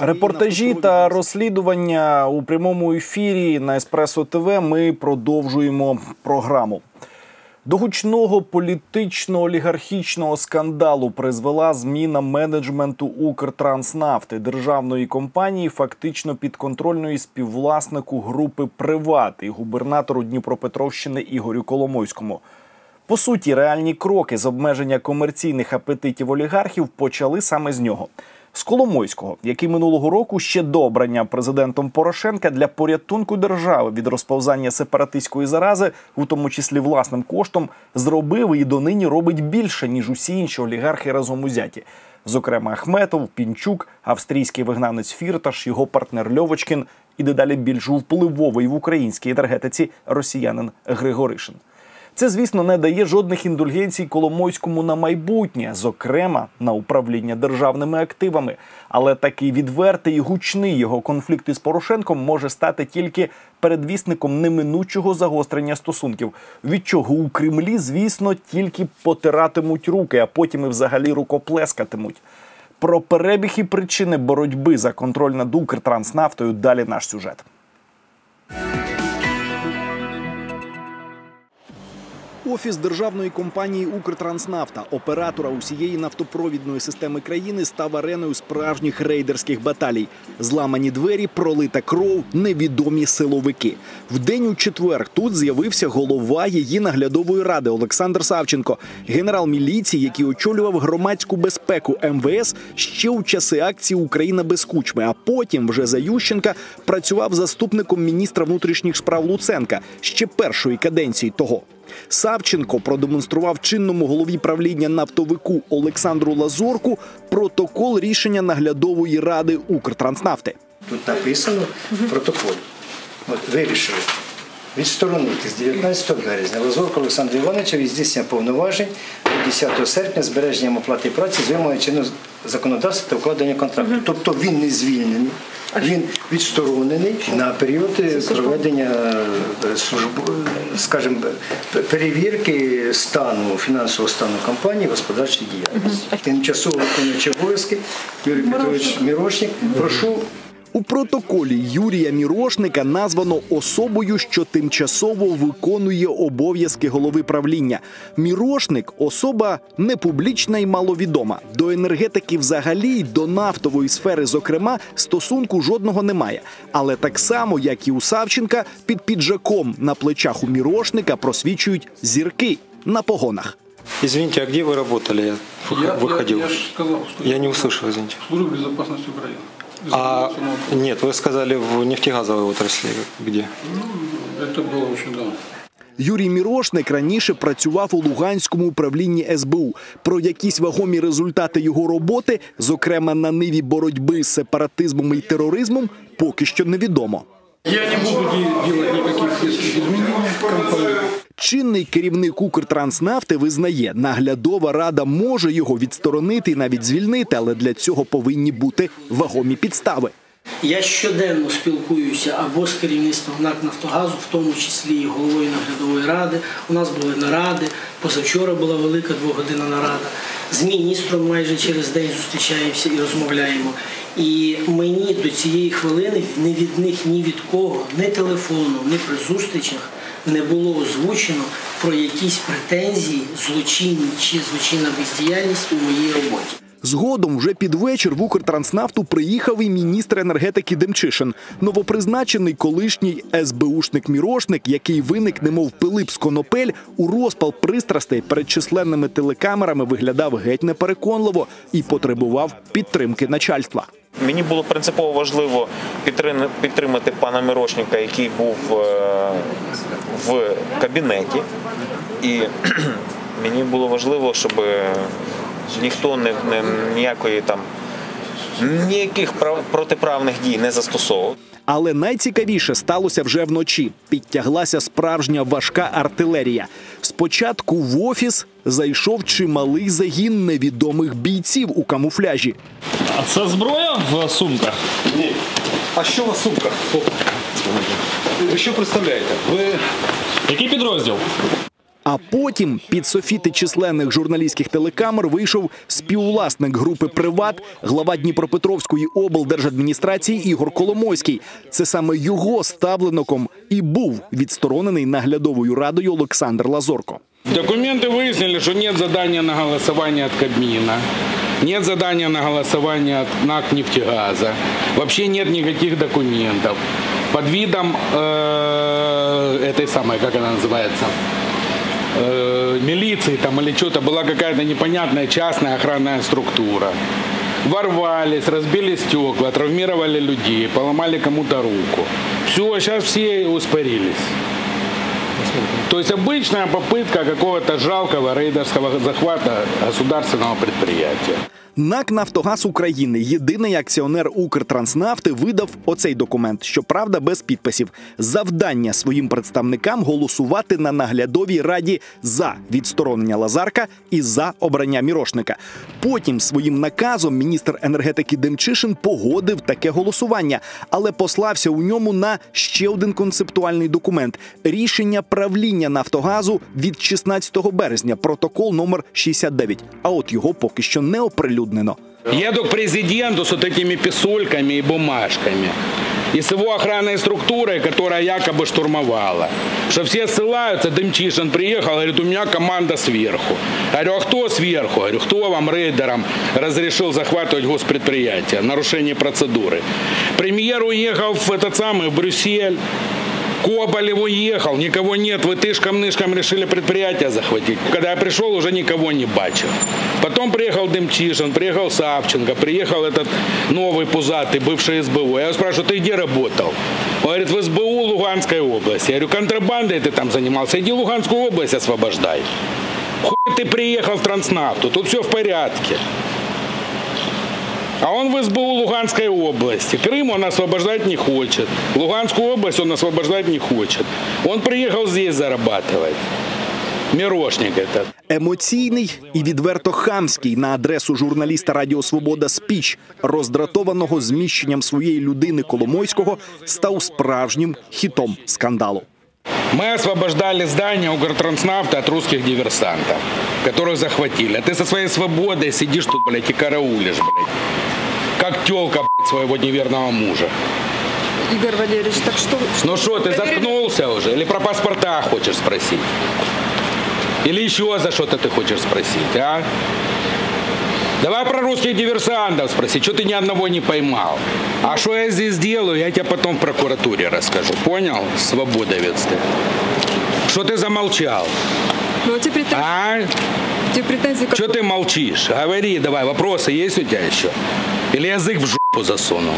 Репортажі та розслідування у прямому ефірі на Еспресо ТВ. Ми продовжуємо програму. До гучного політично-олігархічного скандалу призвела зміна менеджменту Укртранснафти державної компанії, фактично підконтрольної співвласнику групи Приват і губернатору Дніпропетровщини Ігорю Коломойському. По суті, реальні кроки з обмеження комерційних апетитів олігархів почали саме з нього. З Коломойського, який минулого року ще до обрання президентом Порошенка для порятунку держави від розповзання сепаратистської зарази, у тому числі власним коштом, зробив і донині робить більше ніж усі інші олігархи разом узяті. Зокрема, Ахметов, Пінчук, австрійський вигнанець Фірташ, його партнер Льовочкін і дедалі більш впливовий в українській енергетиці росіянин Григоришин. Це, звісно, не дає жодних індульгенцій Коломойському на майбутнє, зокрема на управління державними активами. Але такий відвертий і гучний його конфлікт із Порошенком може стати тільки передвісником неминучого загострення стосунків, від чого у Кремлі, звісно, тільки потиратимуть руки, а потім і взагалі рукоплескатимуть. Про перебіг і причини боротьби за контроль над Укртранснафтою далі наш сюжет. Офіс державної компанії Укртранснафта, оператора усієї нафтопровідної системи країни, став ареною справжніх рейдерських баталій. Зламані двері, пролита кров, невідомі силовики. В день у четвер тут з'явився голова її наглядової ради Олександр Савченко, генерал міліції, який очолював громадську безпеку МВС ще у часи акції Україна без кучми. А потім, вже за Ющенка, працював заступником міністра внутрішніх справ Луценка ще першої каденції того. Савченко продемонстрував чинному голові правління нафтовику Олександру Лазорку протокол рішення наглядової ради Укртранснафти. Тут написано в протоколі. От вирішили відсторонити з 19 березня Лазорку Олександра Івановича від здійснення повноважень до 10 серпня збереженням оплати праці з вимогою чинного законодавства та укладення контракту. Тобто він не звільнений. Він відсторонений на період проведення е, скажімо, перевірки стану фінансового стану компанії, господарчої діяльності. Тимчасово виконуючи обов'язки Юрій Петрович Мірошник. Прошу У протоколі Юрія Мірошника названо особою, що тимчасово виконує обов'язки голови правління. Мірошник особа непублічна і маловідома. До енергетики взагалі й до нафтової сфери, зокрема, стосунку жодного немає. Але так само, як і у Савченка, під піджаком на плечах у Мірошника просвічують зірки на погонах. Извините, а где вы работали? Я вы- Я, выходил. Я, я же сказал, что Я не услышал, извините. Служба безопасности Украины. А Ну, нет, вы сказали в нефтегазовой отрасли. Где? Это было очень давно. Юрій Мірошник раніше працював у Луганському управлінні СБУ. Про якісь вагомі результати його роботи, зокрема на ниві боротьби з сепаратизмом і тероризмом, поки що невідомо. Я не буду де- делать никаких резких изменений в компании. Чинний керівник Укртранснафти визнає, наглядова рада може його відсторонити і навіть звільнити, але для цього повинні бути вагомі підстави. Я щоденно спілкуюся або з керівництвом НАК Нафтогазу, в тому числі і головою наглядової ради. У нас були наради. Позавчора була велика двогодинна нарада. З міністром майже через день зустрічаємося і розмовляємо. І мені до цієї хвилини ні від них, ні від кого, ні телефону, ні при зустрічах не було озвучено про якісь претензії, злочинні чи злочинна бездіяльність у моїй роботі. Згодом, вже під вечір в Укртранснафту приїхав і міністр енергетики Демчишин, новопризначений колишній СБУшник Мірошник, який виник, немов Пилип з конопель, у розпал пристрастей перед численними телекамерами виглядав геть непереконливо і потребував підтримки начальства. Мені було принципово важливо підтримати пана Мирошника, який був е, в кабінеті. І мені було важливо, щоб ніхто не, не ніякої там ніяких прав, протиправних дій не застосовував. Але найцікавіше сталося вже вночі. Підтяглася справжня важка артилерія. Спочатку в офіс зайшов чималий загін невідомих бійців у камуфляжі. А це зброя в сумках? Ні. А що у вас сумка? Ви що представляєте? Ви Який підрозділ? А потім під софіти численних журналістських телекамер вийшов співвласник групи Приват, глава Дніпропетровської облдержадміністрації Ігор Коломойський. Це саме його ставлеником і був відсторонений наглядовою радою Олександр Лазорко. Документы выяснили, что нет задания на голосование от Кабмина, нет задания на голосование от НАК «Нефтегаза», вообще нет никаких документов. Под видом э, этой самой, как она называется, э, милиции там или что-то была какая-то непонятная частная охранная структура. Ворвались, разбили стекла, травмировали людей, поломали кому-то руку. Все, сейчас все успорились. То есть обычная попытка какого-то жалкого рейдерского захвата государственного предприятия. НАК Нафтогаз України, єдиний акціонер Укртранснафти, видав оцей документ, щоправда, без підписів. Завдання своїм представникам голосувати на наглядовій раді за відсторонення Лазарка і за обрання Мірошника. Потім своїм наказом міністр енергетики Демчишин погодив таке голосування, але послався у ньому на ще один концептуальний документ рішення правління Нафтогазу від 16 березня, протокол номер 69. А от його поки що не оприлюднено. Еду к президенту с вот этими писульками и бумажками. И с его охранной структурой, которая якобы штурмовала. Что все ссылаются, Дымчишин приехал, говорит, у меня команда сверху. Я говорю, а кто сверху? Я говорю, кто вам, рейдерам, разрешил захватывать госпредприятие? Нарушение процедуры. Премьер уехал в этот самый, в Брюссель. Коболев уехал, никого нет, вы тышком-нышком решили предприятие захватить. Когда я пришел, уже никого не бачил. Потом приехал Дымчишин, приехал Савченко, приехал этот новый пузатый, бывший СБУ. Я его спрашиваю, ты где работал? Он говорит, в СБУ Луганской области. Я говорю, контрабандой ты там занимался, иди Луганскую область освобождай. Хуй ты приехал в Транснафту, тут все в порядке. А он в СБУ Луганской области. Крым он освобождать не хочет. Луганскую область он освобождать не хочет. Он приехал здесь зарабатывать. Мирошник этот. Емоційний і відверто хамський на адресу журналіста Радіо Свобода спіч, роздратованого зміщенням своєї людини Коломойського, став справжнім хітом скандалу. Мы освобождали здание Укртранснафта от русских диверсантов, которых захватили. А ты со своей свободой сидишь тут, блядь, и караулишь, блядь. Как телка, блядь, своего неверного мужа. Игорь Валерьевич, так что... Ну что, ты заткнулся уже? Или про паспорта хочешь спросить? Или еще за что-то ты хочешь спросить, а? Давай про русских диверсантов спроси, что ты ни одного не поймал. А что я здесь делаю, я тебе потом в прокуратуре расскажу. Понял? Свободовец ты. Что ты замолчал? Ну, а те претензии, А? Те претензии. Что ты молчишь? Говори давай, вопросы есть у тебя еще? Или язык в жопу засунул?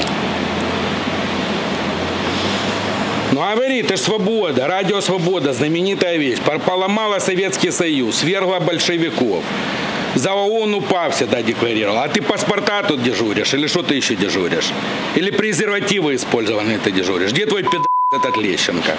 Ну говори, ты ж свобода, радио свобода, знаменитая вещь. Поломала Советский Союз, свергла большевиков. За ООН УПА всегда декларировал. А ты паспорта тут дежуришь? Или что ты еще дежуришь? Или презервативы использованные ты дежуришь? Где твой пид этот Лещенко?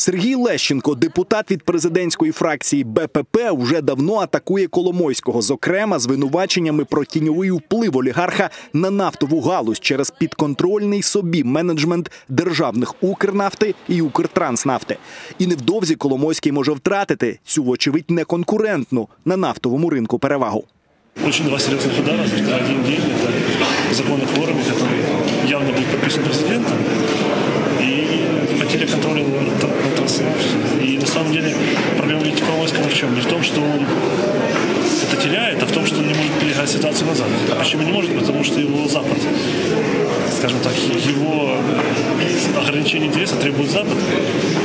Сергій Лещенко, депутат від президентської фракції БПП, вже давно атакує Коломойського, зокрема звинуваченнями про тіньовий вплив олігарха на нафтову галузь через підконтрольний собі менеджмент державних Укрнафти і Укртранснафти. І невдовзі Коломойський може втратити цю, вочевидь, неконкурентну на нафтовому ринку перевагу. Очень два серьезных удара. Один день это закон о кворуме, который явно был подписан президентом. И потеря контроля Транснефть. И на самом деле проблема Лети Коломойского в чем? Не в том, что он это теряет, а в том, что он не может переиграть ситуацию назад. А почему не может? Потому что его Запад, скажем так, его ограничение интереса требует Запад.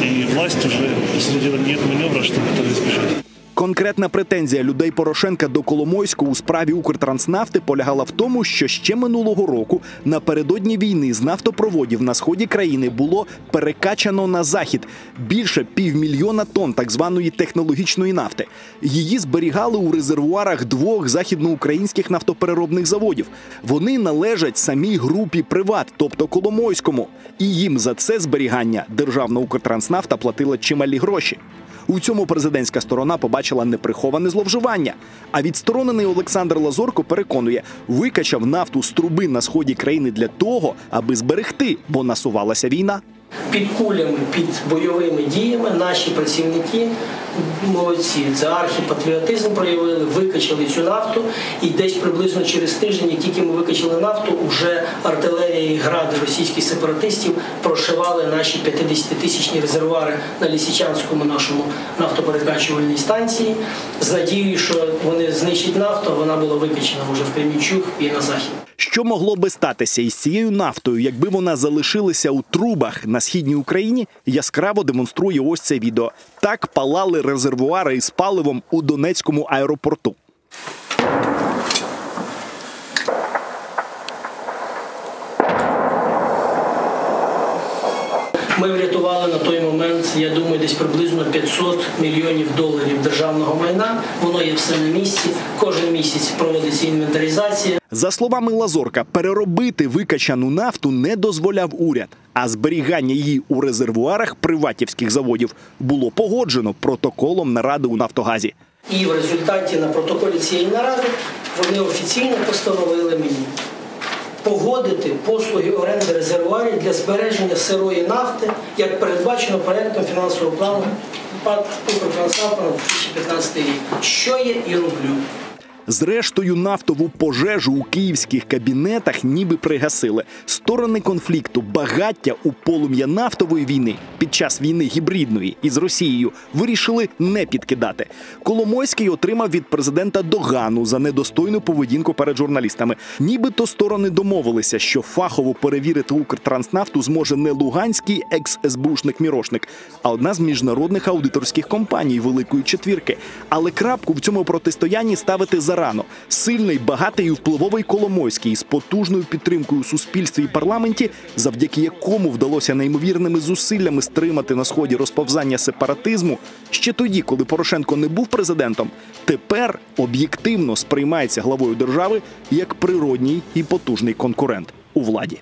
И власть уже, по сути дела, нет маневра, чтобы это избежать. Конкретна претензія людей Порошенка до Коломойського у справі Укртранснафти полягала в тому, що ще минулого року напередодні війни з нафтопроводів на сході країни було перекачано на захід більше півмільйона тонн так званої технологічної нафти. Її зберігали у резервуарах двох західноукраїнських нафтопереробних заводів. Вони належать самій групі Приват, тобто Коломойському, і їм за це зберігання державна Укртранснафта платила чималі гроші. У цьому президентська сторона побачила неприховане зловживання. А відсторонений Олександр Лазорко переконує, викачав нафту з труби на сході країни для того, аби зберегти, бо насувалася війна. Під кулями, під бойовими діями наші працівники молодці. Це архіпатріотизм проявили, викачали цю нафту. І десь приблизно через тиждень, як тільки ми викачали нафту, вже артилерія і гради російських сепаратистів прошивали наші 50-тисячні резервуари на Лісичанському нашому нафтоперекачувальній станції з надією, що вони знищать нафту, вона була викачена вже в Кремінчук і на захід. Що могло би статися із цією нафтою, якби вона залишилася у трубах на східній Україні, яскраво демонструє ось це відео. Так палали резервуари із паливом у Донецькому аеропорту. Ми врятували на той момент, я думаю, десь приблизно 500 мільйонів доларів державного майна. Воно є все на місці. Кожен місяць проводиться інвентаризація. За словами Лазорка, переробити викачану нафту не дозволяв уряд, а зберігання її у резервуарах приватівських заводів було погоджено протоколом наради у Нафтогазі. І в результаті на протоколі цієї наради вони офіційно постановили мені погодити послуги оренди резервуарів для збереження сирої нафти, як передбачено проєктом фінансового плану ПАД «Укртрансавто» на 2015 рік. Що я і роблю. Зрештою, нафтову пожежу у київських кабінетах ніби пригасили. Сторони конфлікту, багаття у полум'я нафтової війни під час війни гібридної із Росією вирішили не підкидати. Коломойський отримав від президента догану за недостойну поведінку перед журналістами. Нібито сторони домовилися, що фахово перевірити Укртранснафту зможе не луганський екс-СБУшник Мірошник, а одна з міжнародних аудиторських компаній Великої четвірки. Але крапку в цьому протистоянні ставити зарано. Сильний, багатий і впливовий Коломойський з потужною підтримкою у суспільстві і парламенті, завдяки якому вдалося неймовірними зусиллями стримати на сході розповзання сепаратизму, ще тоді, коли Порошенко не був президентом, тепер об'єктивно сприймається главою держави як природній і потужний конкурент у владі.